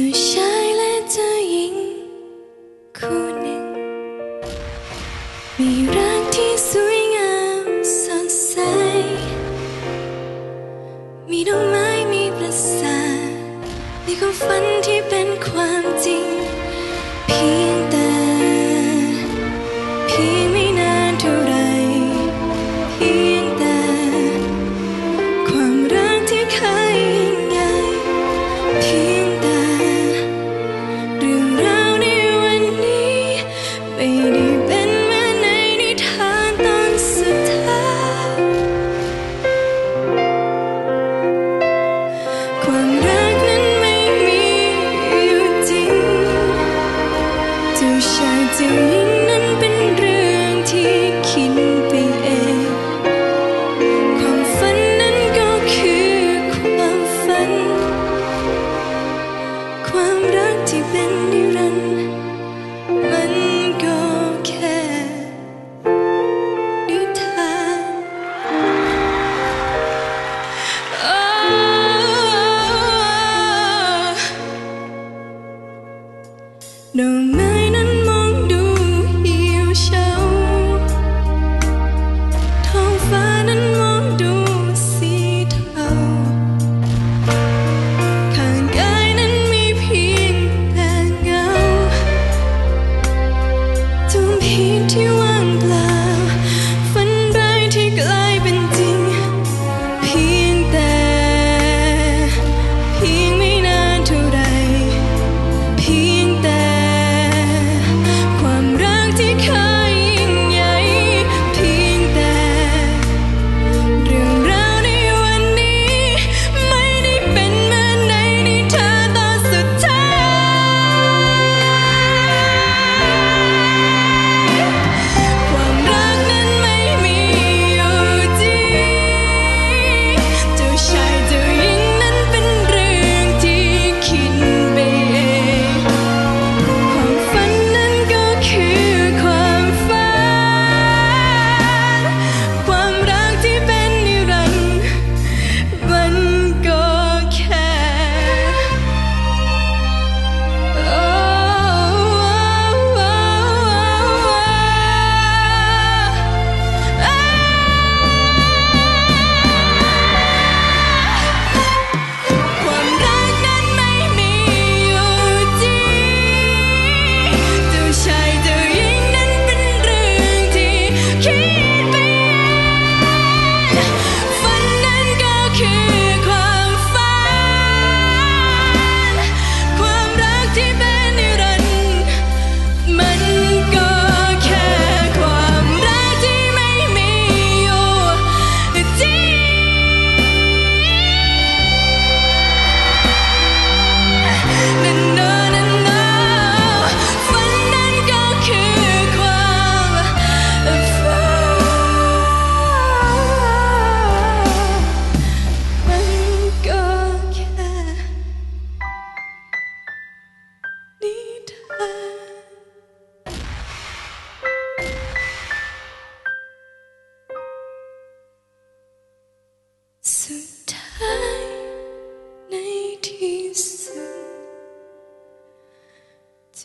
จ้ชายและจ้หญิง คู่หนึ่ง มีรักที่สวยงามสดใส มีดอกไม้มีประสาทมีความฝันที่เป็นความ see.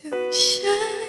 等谁？